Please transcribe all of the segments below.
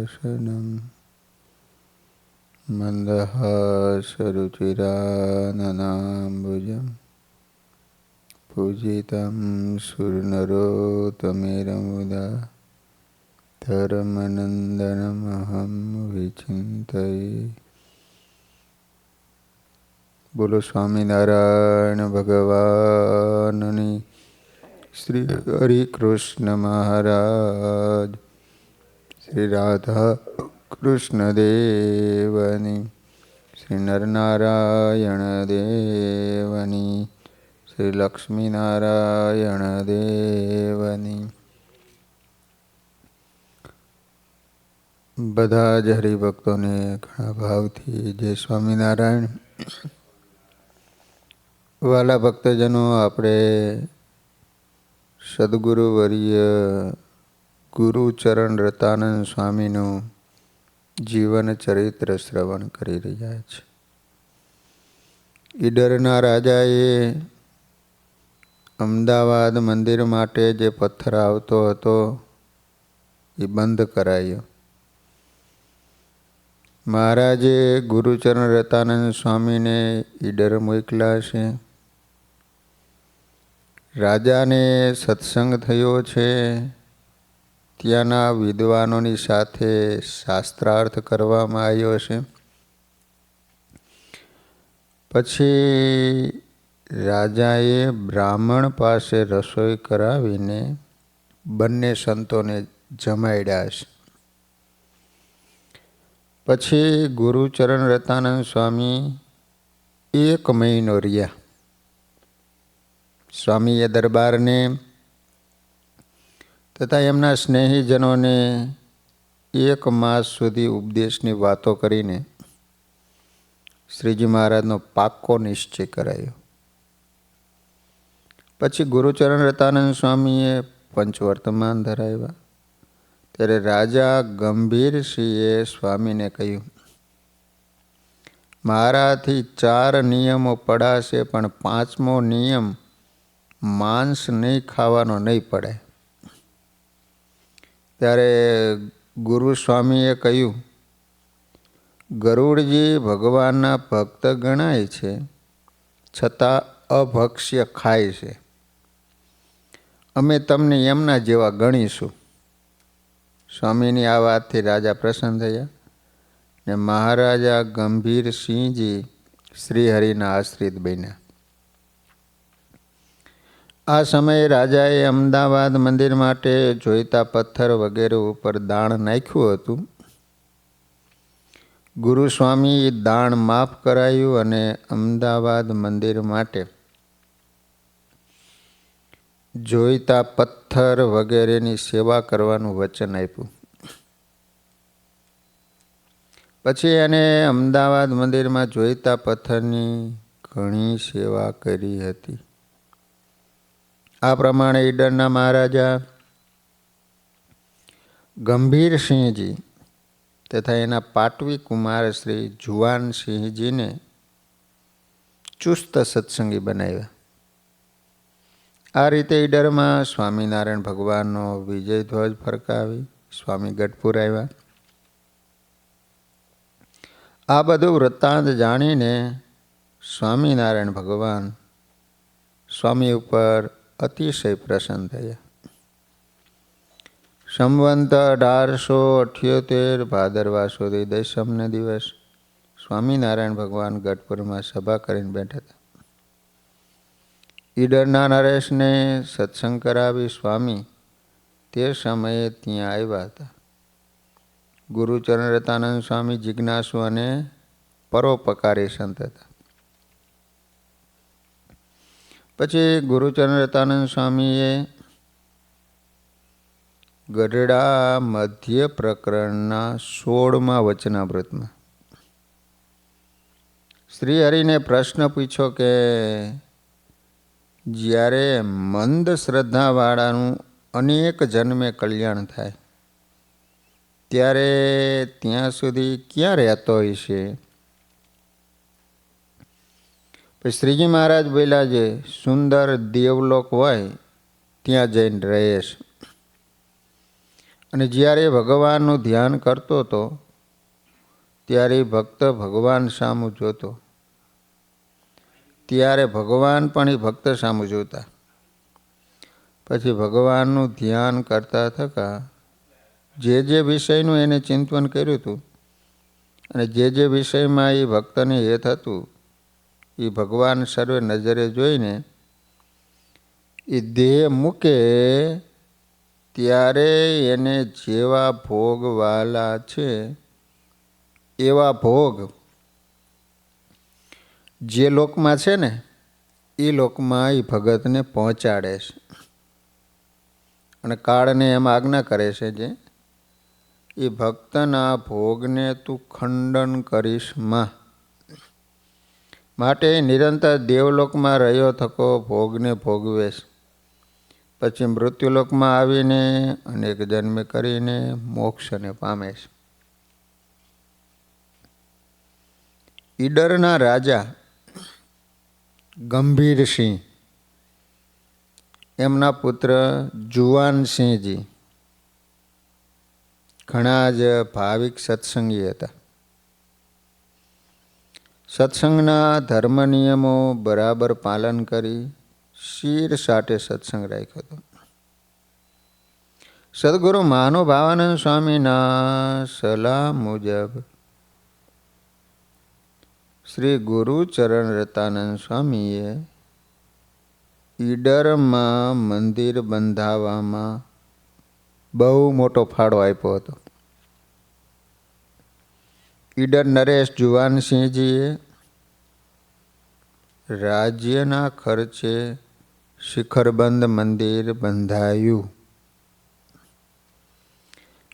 दर्शनम् मन्दहासरुचिराननाम्बुजं पूजितं सुरनरोत्तमेरमुदा धर्मनन्दनमहं विचिन्तये બોલો સ્વામિનારાયણ ભગવાનની શ્રી હરિકૃષ્ણ મહારાજ શ્રી રાધા કૃષ્ણ દેવની શ્રી નરનારાયણ દેવની, શ્રી લક્ષ્મીનારાયણ દેવની. બધા જ હરિભક્તોને ઘણા ભાવથી જય સ્વામિનારાયણ. વાલા ભક્તજનો, આપણે સદગુરુ વર્ય ગુરુચરણ રતાનંદ સ્વામીનું જીવન ચરિત્ર શ્રવણ કરી રહ્યા છે. ઈડરના રાજાએ અમદાવાદ મંદિર માટે જે પથ્થર આવતો હતો, એ બંધ કરાયો. મહારાજે ગુરુચરણ રતાનંદ સ્વામીને ઈડર મોકલા છે. રાજાને સત્સંગ થયો છે. ત્યાંના વિદ્વાનોની સાથે શાસ્ત્રાર્થ કરવામાં આવ્યો છે. પછી રાજાએ બ્રાહ્મણ પાસે રસોઈ કરાવીને બંને સંતોને જમાડ્યા છે. પછી ગુરુચરણ રતાનંદ સ્વામી એક મહિનો રહ્યા. સ્વામીએ દરબારને તથા એમના સ્નેહીજનોને એક માસ સુધી ઉપદેશની વાતો કરીને શ્રીજી મહારાજનો પાક્કો નિશ્ચય કરાયો. પછી ગુરુચરણ રતાનંદ સ્વામીએ પંચવર્તમાન ધરાવ્યા. ત્યારે રાજા ગંભીરસિંહે સ્વામીને કહ્યું, મારાથી ચાર નિયમો પડાશે પણ પાંચમો નિયમ માંસ નહીં ખાવાનો નહીં પડે ત્યારે ગુરુ સ્વામીએ કહ્યું, ગરુડજી ભગવાનના ભક્ત ગણાય છે, છતાં અભક્ષ્ય ખાય છે. અમે તમને એમના જેવા ગણીશું. સ્વામીની આ વાતથી રાજા પ્રસન્ન થયા ને મહારાજા ગંભીરસિંહજી શ્રીહરિના આશ્રિત બન્યા. આ સમયે રાજાએ અમદાવાદ મંદિર માટે જોઈતા પથ્થર વગેરે ઉપર દાણ નાખ્યું હતું. ગુરુસ્વામી દાણ માફ કરાયું અને અમદાવાદ મંદિર માટે જોઈતા પથ્થર વગેરેની સેવા કરવાનું વચન આપ્યું. પછી એને અમદાવાદ મંદિરમાં જોઈતા પથ્થરની ઘણી સેવા કરી હતી. આ પ્રમાણે ઈડરના મહારાજા ગંભીરસિંહજી તથા એના પાટવી કુમાર શ્રી જુવાનસિંહજીને ચુસ્ત સત્સંગી બનાવ્યા. આ રીતે ઈડરમાં સ્વામિનારાયણ ભગવાનનો વિજય ધ્વજ ફરકાવી સ્વામી ગઢપુર આવ્યા. આ બધું વૃત્તાંત જાણીને સ્વામિનારાયણ ભગવાન સ્વામી ઉપર અતિશય પ્રસન્ન થયા. સંવંત અઢારસો અઠ્યોતેર ભાદરવા સુધી દશમને દિવસ સ્વામિનારાયણ ભગવાન ગઢપુરમાં સભા કરીને બેઠા હતા. ઈડરના નરેશને સત્સંગ કરાવી સ્વામી તે સમયે ત્યાં આવ્યા હતા. ગુરુચરણ રતાનંદ સ્વામી જિજ્ઞાસુ અને પરોપકારી સંત હતા. પછી ગુરુચરણ સ્વામીએ ગઢડા મધ્ય પ્રકરણના સોળમાં વચનામૃતમાં શ્રી હરિને પ્રશ્ન પૂછ્યો કે, જ્યારે મંદ શ્રદ્ધાવાળાનું અનેક જન્મે કલ્યાણ થાય, ત્યારે ત્યાં સુધી ક્યાં રહેતો છે પછી શ્રીજી મહારાજ બોલ્યા જે સુંદર દેવલોક હોય, ત્યાં જઈને રહેશ. અને જ્યારે ભગવાનનું ધ્યાન કરતો હતો, ત્યારે ભક્ત ભગવાન સામું જોતો. ત્યારે ભગવાન પણ એ ભક્ત સામું જોતા. પછી ભગવાનનું ધ્યાન કરતા થતાં જે જે વિષયનું એને ચિંતન કર્યું હતું, અને જે જે વિષયમાં એ ભક્તને હેત હતું એ ભગવાન સર્વે નજરે જોઈને એ દેહ મૂકે ત્યારે એને જેવા ભોગવાલા છે, એવા ભોગ જે લોકમાં છે ને, એ લોકમાં એ ભગતને પહોંચાડે છે. અને કાળને એમ આજ્ઞા કરે છે જે, એ ભક્તના ભોગને તું ખંડન કરીશમાં. માટે નિરંતર દેવલોકમાં રહ્યો થકો ભોગને ભોગવેશ પછી મૃત્યુલોકમાં આવીને અનેક જન્મ કરીને મોક્ષને પામેશ ઈડરના રાજા ગંભીરસિંહ એમના પુત્ર જુવાનસિંહજી ઘણા જ ભાવિક સત્સંગી હતા. સત્સંગના ધર્મ નિયમો બરાબર પાલન કરી શીર સાટે સત્સંગ રાખ્યો હતો. સદગુરુ મહાનુભાવાનંદ સ્વામીના સલાહ મુજબ શ્રી ગુરુચરણ રતાનંદ સ્વામીએ ઈડરમાં મંદિર બંધાવવામાં બહુ મોટો ફાળો આપ્યો હતો. ઈડર નરેશ જુવાનસિંહજીએ રાજ્યના ખર્ચે શિખરબંધ મંદિર બંધાયું.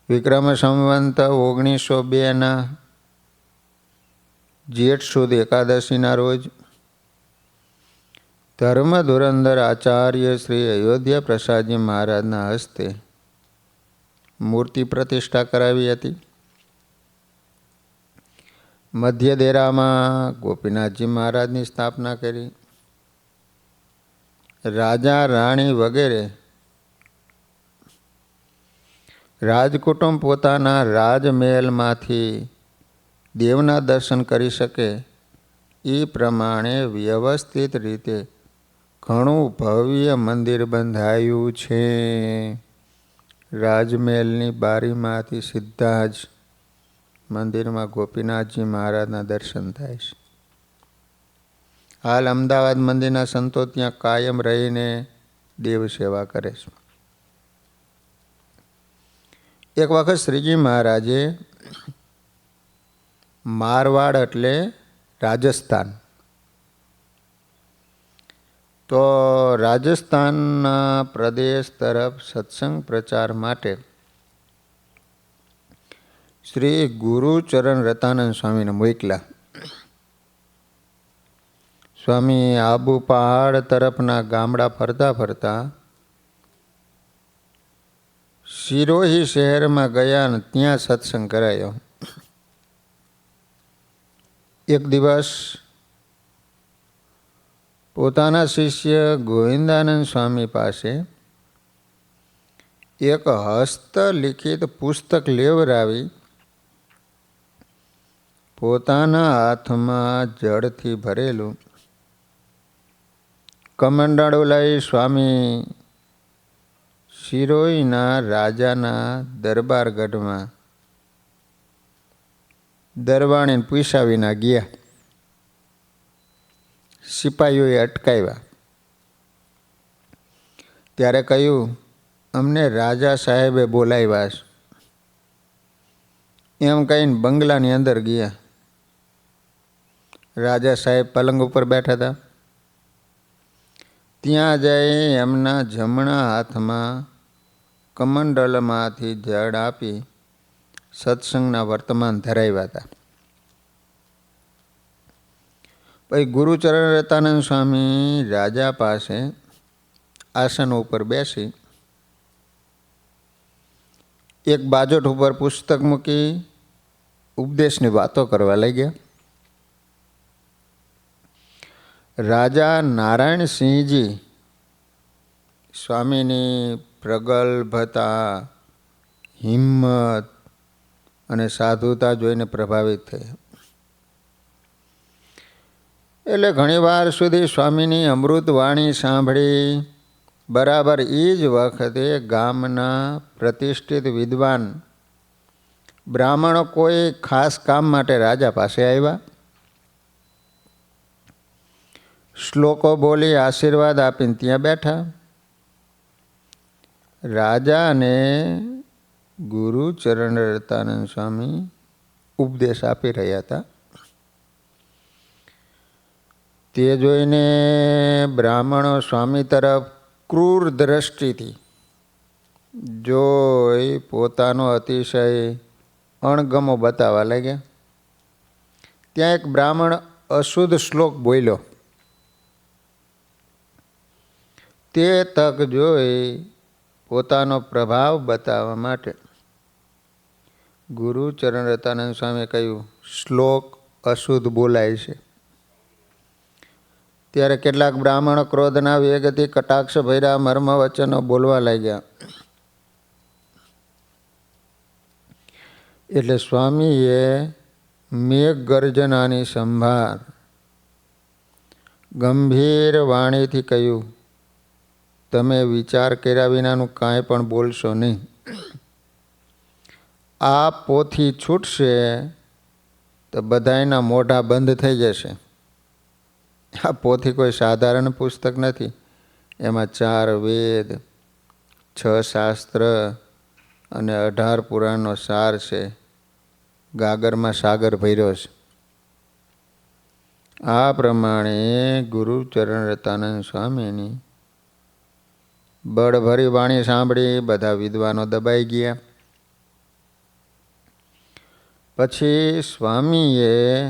વિક્રમ સંવંત ઓગણીસો બેના જેઠ સુદ એકાદશીના રોજ ધર્મ ધુરંધર આચાર્ય શ્રી અયોધ્યા પ્રસાદજી મહારાજના હસ્તે મૂર્તિ પ્રતિષ્ઠા કરાવી હતી. મધ્ય દેરામાં ગોપીનાથજી મહારાજની સ્થાપના કરી. રાજા, રાણી વગેરે રાજકુટુંબ પોતાના રાજમહેલમાંથી દેવના દર્શન કરી શકે એ પ્રમાણે વ્યવસ્થિત રીતે ઘણું ભવ્ય મંદિર બંધાયું છે. રાજમહેલની બારીમાંથી સીધા જ મંદિરમાં ગોપીનાથજી મહારાજના દર્શન થાય છે. હાલ અમદાવાદ મંદિરના સંતો ત્યાં કાયમ રહીને દેવ સેવા કરે છે. એક વખત શ્રીજી મહારાજે મારવાડ એટલે રાજસ્થાન. તો રાજસ્થાનના પ્રદેશ તરફ સત્સંગ પ્રચાર માટે શ્રી ગુરુચરણ રતાનંદ સ્વામીને મોકલા સ્વામી આબુ પહાડ તરફના ગામડા ફરતા ફરતા સિરોહી શહેરમાં ગયા અને ત્યાં સત્સંગ કરાયો. એક દિવસ પોતાના શિષ્ય ગોવિંદાનંદ સ્વામી પાસે એક હસ્તલિખિત પુસ્તક લેવરાવી પોતાના હાથમાં જળથી ભરેલું. કમંડાળું લઈ સ્વામી શિરોઈના રાજાના દરબારગઢમાં દરવાણીને પૂછ્યા વિના ગયા. સિપાહીઓએ અટકાવ્યા. ત્યારે કહ્યું, અમને રાજા સાહેબે બોલાવ્યા એમ કહીને બંગલાની અંદર ગયા. રાજા સાહેબ પલંગ ઉપર બેઠા હતા. ત્યાં જઈ એમના જમણા હાથમાં કમંડલમાંથી જળ આપી સત્સંગના વર્તમાન ધરાવ્યા હતા. પછી ગુરુચરણ રતાનંદ સ્વામી રાજા પાસે આસન ઉપર બેસી એક બાજોટ ઉપર પુસ્તક મૂકી ઉપદેશની વાતો કરવા લાગ્યા. રાજા નારાયણસિંહજી સ્વામીની પ્રગલ્ભતા, હિંમત અને સાધુતા જોઈને પ્રભાવિત થયા. એટલે ઘણીવાર સુધી સ્વામીની અમૃતવાણી સાંભળી બરાબર એ જ વખતે ગામના પ્રતિષ્ઠિત વિદ્વાન બ્રાહ્મણો કોઈ ખાસ કામ માટે રાજા પાસે આવ્યા. શ્લોકો બોલી આશીર્વાદ આપીને ત્યાં બેઠા. રાજાને ગુરુ ચરણ રતાનંદ સ્વામી ઉપદેશ આપી રહ્યા હતા. તે જોઈને બ્રાહ્મણો સ્વામી તરફ ક્રૂર દ્રષ્ટિથી જોઈ પોતાનો અતિશય અણગમો બતાવવા લાગ્યા. ત્યાં એક બ્રાહ્મણ અશુદ્ધ શ્લોક બોલ્યો. તે તક જોઈ પોતાનો પ્રભાવ બતાવવા માટે. ગુરુ ચરણ રતાનંદ સ્વામીએ કહ્યું, શ્લોક અશુદ્ધ બોલાય છે. ત્યારે કેટલાક બ્રાહ્મણ ક્રોધના વેગથી કટાક્ષ ભર્યા મર્મ વચનો બોલવા લાગ્યા. એટલે સ્વામીએ મેઘ ગર્જનાની સંભાર ગંભીર વાણીથી કહ્યું તમે વિચાર કર્યા વિનાનું કાંઈ પણ બોલશો નહીં. આ પોથી છૂટશે તો બધાયના મોઢા બંધ થઈ જશે. આ પોથી કોઈ સાધારણ પુસ્તક નથી. એમાં ચાર વેદ, છ શાસ્ત્ર અને અઢાર પુરાણનો સાર છે. ગાગરમાં સાગર ભર્યો છે. આ પ્રમાણે ગુરુ ચરણ રતાનંદ સ્વામીની બળભરી વાણી સાંભળી બધા વિદ્વાનો દબાઈ ગયા. પછી સ્વામીએ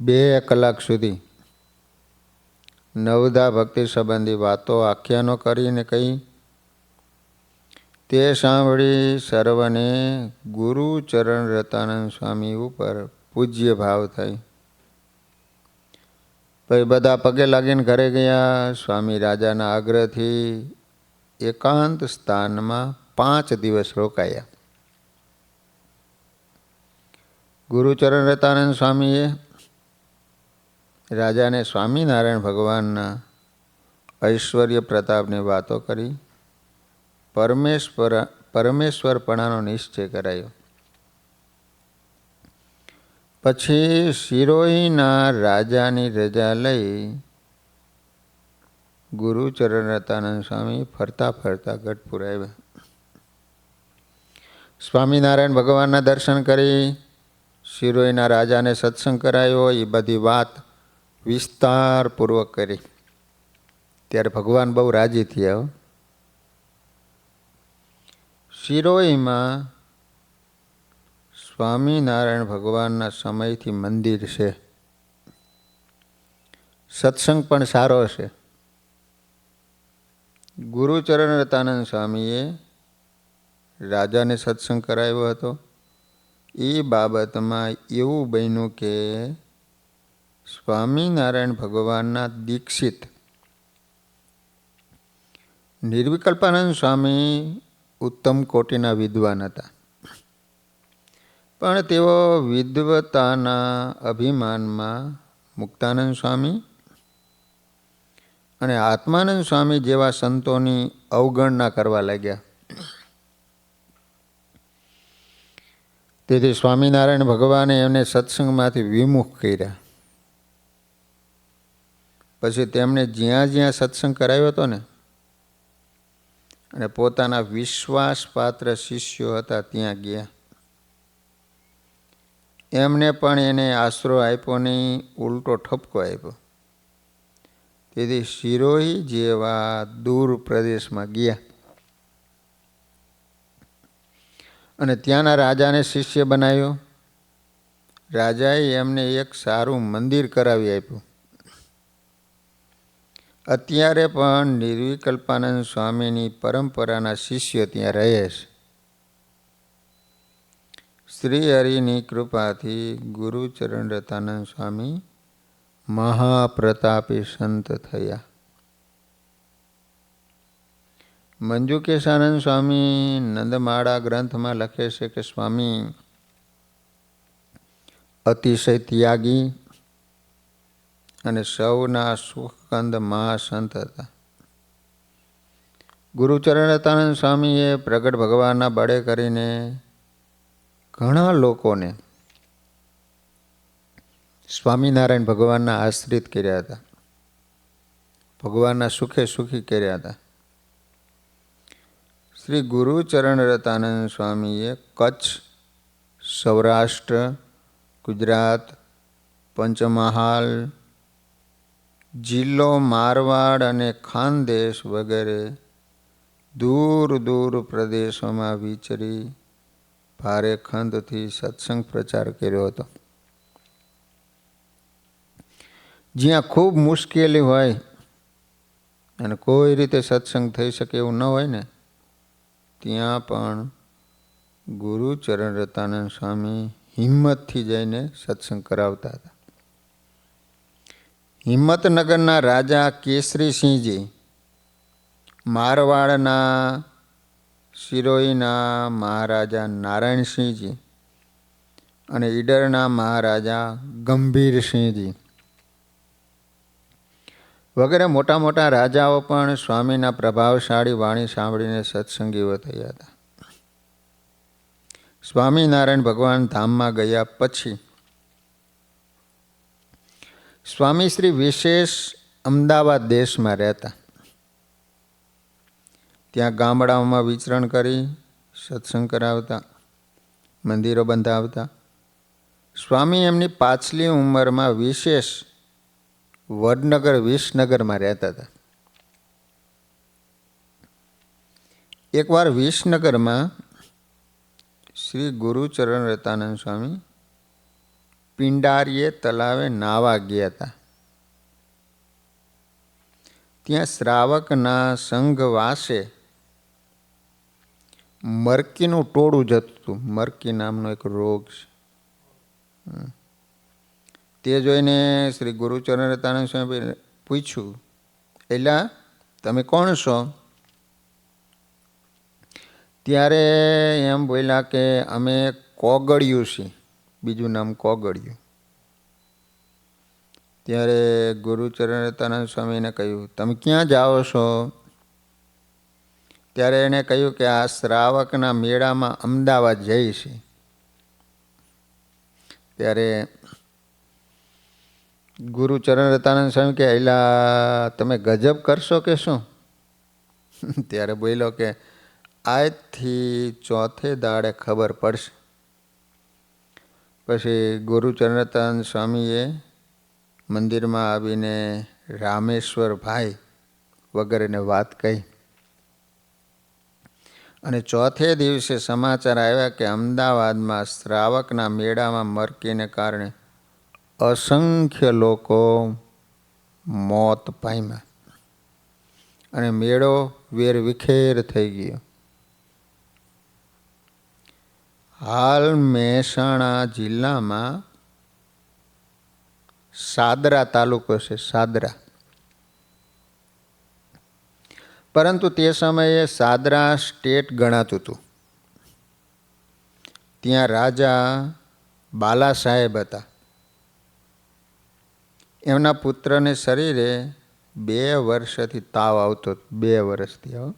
બે કલાક સુધી નવધા ભક્તિ સંબંધી વાતો આખ્યાનો કરીને કહી, તે સાંભળી સર્વને ગુરુ ચરણ રતાનંદ સ્વામી ઉપર પૂજ્ય ભાવ થઈ. પછી બધા પગે લાગીને ઘરે ગયા. સ્વામી રાજાના આગ્રહથી એકાંત સ્થાનમાં પાંચ દિવસ રોકાયા. ગુરુચરણ રતાનંદ સ્વામીએ રાજાને સ્વામિનારાયણ ભગવાનના ઐશ્વર્ય પ્રતાપની વાતો કરી, પરમેશ્વર પરમેશ્વરપણાનો નિશ્ચય કરાયો. પછી શિરોહીના રાજાની રજા લઈ ગુરુચરણ રતાનંદ સ્વામી ફરતા ફરતા ગઢપુર આવ્યા સ્વામિનારાયણ ભગવાનના દર્શન કરી, શિરોઈના રાજાને સત્સંગ કરાયો, એ બધી વાત વિસ્તારપૂર્વક કરી. ત્યારે ભગવાન બહુ રાજી થયા શિરોઈમાં સ્વામિનારાયણ ભગવાનના સમયથી મંદિર છે. સત્સંગ પણ સારો છે. ગુરુચરણ રતાનંદ સ્વામીએ રાજાને સત્સંગ કરાવ્યો હતો. એ બાબતમાં એવું બન્યું કે સ્વામિનારાયણ ભગવાનના દીક્ષિત નિર્વિકલ્પાનંદ સ્વામી ઉત્તમ કોટીના વિદ્વાન હતા. પણ તેઓ વિદ્વતાના અભિમાનમાં મુક્તાનંદ સ્વામી અને આત્માનંદ સ્વામી જેવા સંતોની અવગણના કરવા લાગ્યા. તેથી સ્વામિનારાયણ ભગવાને એમને સત્સંગમાંથી વિમુખ કર્યા. પછી તેમણે જ્યાં જ્યાં સત્સંગ કરાવ્યો હતો ને, અને પોતાના વિશ્વાસપાત્ર શિષ્યો હતા ત્યાં ગયા. એમને પણ એને આશરો આપ્યો નહીં ઉલટો ઠપકો આપ્યો. તેથી શિરોહી જેવા દૂર પ્રદેશમાં ગયા. અને ત્યાંના રાજાને શિષ્ય બનાવ્યો. રાજાએ એમને એક સારું મંદિર કરાવી આપ્યું. અત્યારે પણ નિર્વિકલ્પાનંદ સ્વામીની પરંપરાના શિષ્ય ત્યાં રહે છે. શ્રી હરિની કૃપાથી ગુરુચરણ રતાનંદ સ્વામી મહાપ્રતાપી સંત થયા. મંજુકેશાનંદ સ્વામી નંદમાળા ગ્રંથમાં લખે છે કે, સ્વામી, અતિશય ત્યાગી અને સૌના સુખકંદ મહાસંત હતા. ગુરુચરણતાનંદ સ્વામીએ પ્રગટ ભગવાનના બળે કરીને ઘણા લોકોને સ્વામિનારાયણ ભગવાનના આશ્રિત કર્યા હતા. ભગવાનના સુખે સુખી કર્યા હતા. શ્રી ગુરુચરણ રતાનંદ સ્વામીએ કચ્છ, સૌરાષ્ટ્ર, ગુજરાત, પંચમહાલ, જિલ્લો મારવાડ અને ખાનદેશ વગેરે દૂર દૂર પ્રદેશોમાં વિચરી ભારે ખંતથી સત્સંગ પ્રચાર કર્યો હતો. જ્યાં ખૂબ મુશ્કેલી હોય અને કોઈ રીતે સત્સંગ થઈ શકે એવું ન હોય ને, ત્યાં પણ ગુરુ ચરણ રતાનંદ સ્વામી હિંમતથી જઈને સત્સંગ કરાવતા હતા. હિંમતનગરના રાજા કેસરીસિંહજી મારવાડના શિરોઈના મહારાજા નારાયણસિંહજી અને ઈડરના મહારાજા ગંભીરસિંહજી વગેરે મોટા મોટા રાજાઓ પણ સ્વામીના પ્રભાવશાળી વાણી સાંભળીને સત્સંગીઓ થયા હતા. સ્વામિનારાયણ ભગવાન ધામમાં ગયા પછી સ્વામી શ્રી વિશેષ અમદાવાદ દેશમાં રહેતા. ત્યાં ગામડાઓમાં વિચરણ કરી, સત્સંગ કરાવતા, મંદિરો બંધાવતા. સ્વામી એમની પાછલી ઉંમરમાં વિશેષ વડનગર, વિસનગરમાં રહેતા હતા. એકવાર વિસનગરમાં શ્રી ગુરુચરણ રતાનંદ સ્વામી પિંડારીએ તલાવે નાવા ગયા હતા. ત્યાં શ્રાવકના સંઘવાસે મરકીનું ટોળું જતું હતું. મરકી નામનો એક રોગ છે. તે જોઈને શ્રી ગુરુચરણ રતાનંદ સ્વામી પૂછ્યું, એલા, તમે કોણ છો? ત્યારે એમ બોલ્યા કે, અમે કોગળ્યું છીએ. બીજું નામ કોગળ્યું. ત્યારે ગુરુચરણ રતાનંદ સ્વામીને કહ્યું, તમે ક્યાં જાઓ છો? ત્યારે એણે કહ્યું કે, આ શ્રાવકના મેળામાં અમદાવાદ જઈ છે ત્યારે ગુરુચરણ રતાનંદ સ્વામી કે એલા, તમે ગજબ કરશો કે શું? ત્યારે બોલ્યો કે, આજથી ચોથે દાડે ખબર પડશે. પછી ગુરુ રતાનંદ સ્વામીએ મંદિરમાં આવીને રામેશ્વર ભાઈ વગેરેને વાત કહી. અને ચોથે દિવસે સમાચાર આવ્યા કે, અમદાવાદમાં શ્રાવકના મેળામાં મરકીને કારણે અસંખ્ય લોકો મોત પામ્યા અને મેળો વેર વિખેર થઈ ગયો. હાલ મહેસાણા જિલ્લામાં સાદરા તાલુકો છે, સાદરા. પરંતુ તે સમયે સાદરા સ્ટેટ ગણાતું હતું. ત્યાં રાજા બાલા સાહેબ હતા. એમના પુત્રને શરીરે બે વર્ષથી તાવ આવતો બે વર્ષથી આવો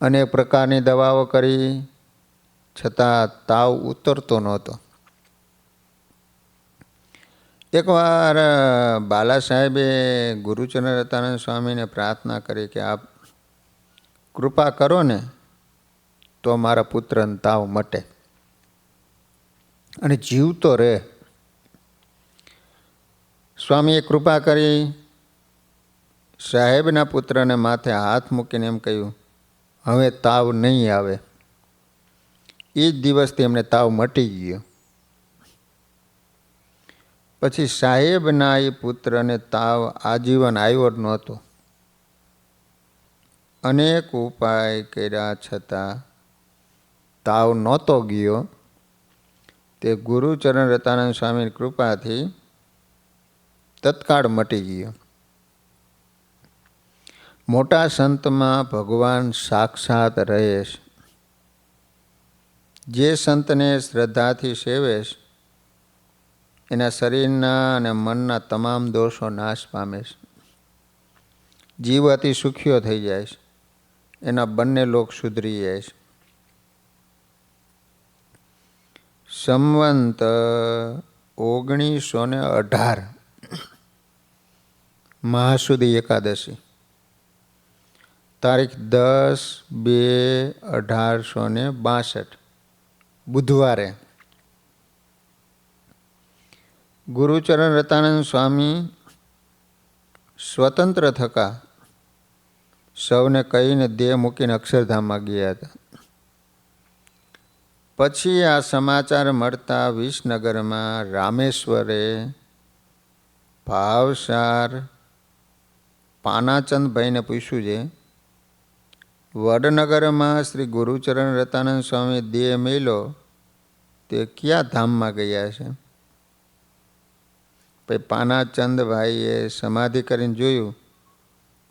અનેક પ્રકારની દવાઓ કરી, છતાં તાવ ઉતરતો નહોતો. એકવાર બાલા સાહેબે ગુરુચરણ રતાનંદ સ્વામીને પ્રાર્થના કરી કે, આપ કૃપા કરો ને, તો મારા પુત્રને તાવ મટે. અને જીવતો રહે. સ્વામીએ કૃપા કરી સાહેબના પુત્રને માથે હાથ મૂકીને એમ કહ્યું, હવે તાવ નહીં આવે. એ જ દિવસથી એમને તાવ મટી ગયો. પછી સાહેબના એ પુત્રને તાવ આજીવન આવ્યો જ નહોતો. અનેક ઉપાય કર્યા છતાં તાવ નહોતો ગયો. તે ગુરુચરણ રતાનંદ સ્વામીની કૃપાથી તત્કાળ મટી ગયો. મોટા સંતમાં ભગવાન સાક્ષાત રહે છે. જે સંતને શ્રદ્ધાથી સેવે છે, એના શરીરના અને મનના તમામ દોષો નાશ પામે છે. જીવ અતિ સુખીઓ થઈ જાય છે. એના બંને લોક સુધરી જાય છે. સંવંત ઓગણીસો ને અઢાર મહાસુદી એકાદશી. તારીખ દસ બે અઢારસો ને બાસઠ, બુધવારે. ગુરુચરણ રતાનંદ સ્વામી સ્વતંત્ર થકા સૌને કહીને દેહ મૂકીને અક્ષરધામમાં ગયા હતા. પછી આ સમાચાર મળતા વિસનગરમાં રામેશ્વરે ભાવસાર પાનાચંદભાઈને પૂછ્યું છે, વડનગરમાં શ્રી ગુરુચરણ રતાનંદ સ્વામી દેહ મેલો, તે ક્યાં ધામમાં ગયા છે? પછી પાનાચંદભાઈએ સમાધિ કરીને જોયું,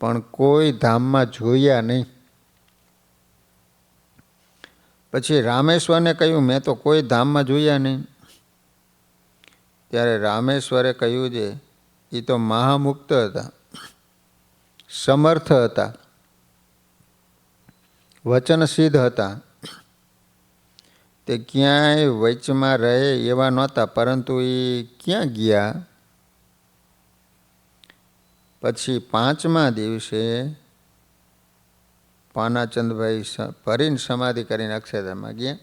પણ કોઈ ધામમાં જોયા નહીં. પછી રામેશ્વરને કહ્યું, મેં તો કોઈ ધામમાં જોયા નહીં. ત્યારે રામેશ્વરે કહ્યું છે એ તો મહામુક્ત હતા. સમર્થ હતા. વચનસિદ્ધ હતા. તે ક્યાંય વચમાં રહે એવા નહોતા, પરંતુ એ ક્યાં ગયા? પછી પાંચમા દિવસે પાનાચંદભાઈ ફરીને સમાધિ કરીને અક્ષરધામમાં ગયા.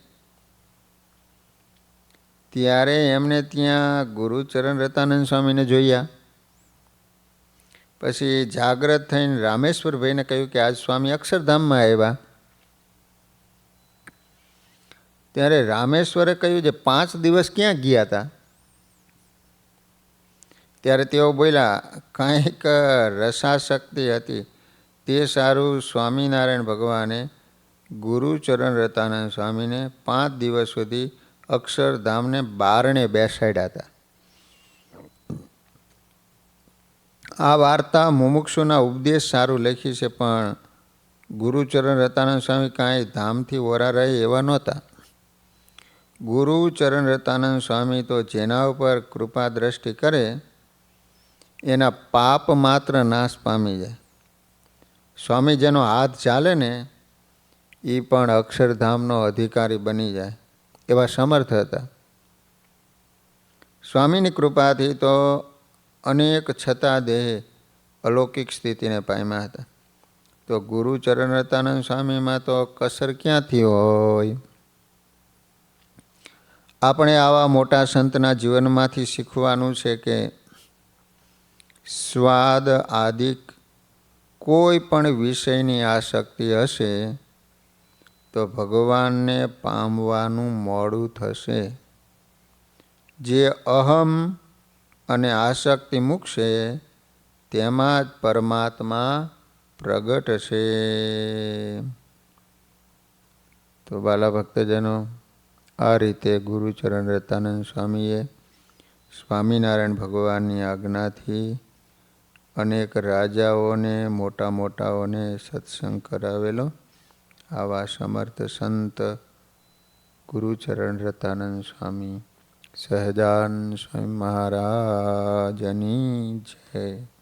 ત્યારે એમને ત્યાં ગુરુચરણ રતાનંદ સ્વામીને જોયા. પછી જાગ્રત થઈને રામેશ્વરભાઈને કહ્યું કે, આજ સ્વામી અક્ષરધામમાં આવ્યા. ત્યારે રામેશ્વરે કહ્યું જે પાંચ દિવસ ક્યાં ગયા હતા ત્યારે તેઓ બોલ્યા, કાંઈક રસાશક્તિ હતી. તે સારું સ્વામિનારાયણ ભગવાને ગુરુચરણ રતાનંદ સ્વામીને પાંચ દિવસ સુધી અક્ષરધામને બારણે બેસાડ્યા હતા આ વાર્તા મુમુક્ષુના ઉપદેશ સારું લખી છે, પણ ગુરુચરણ રતાનંદ સ્વામી કાંઈ ધામથી ઓરા રહે એવા નહોતા. ગુરુચરણ રતાનંદ સ્વામી તો જેના ઉપર કૃપા દ્રષ્ટિ કરે, એના પાપ માત્ર નાશ પામી જાય. સ્વામી જેનો હાથ ચાલે ને એ પણ અક્ષરધામનો અધિકારી બની જાય, એવા સમર્થ હતા. સ્વામીની કૃપાથી તો અનેક છતાં દેહે અલૌકિક સ્થિતિને પામ્યા હતા. તો ગુરુચરણ રતાનંદ સ્વામીમાં તો કસર ક્યાંથી હોય? આપણે આવા મોટા સંતના જીવનમાંથી શીખવાનું છે કે સ્વાદ આદિક કોઈ પણ વિષયની આસક્તિ હશે તો ભગવાનને પામવાનું મોડું થશે. જે અહમ અને આસક્તિ મૂકશે, તેમાં જ પરમાત્મા પ્રગટ છે. તો બાલા ભક્તજનો, આ રીતે ગુરુચરણ રતાનંદ સ્વામીએ સ્વામિનારાયણ ભગવાનની આજ્ઞાથી અનેક રાજાઓને, મોટા મોટાઓને સત્સંગ કરાવેલો. આવા સમર્થ સંત ગુરુચરણ રતાનંદ સ્વામી સહજાન સ્વામી મહારાજની જય.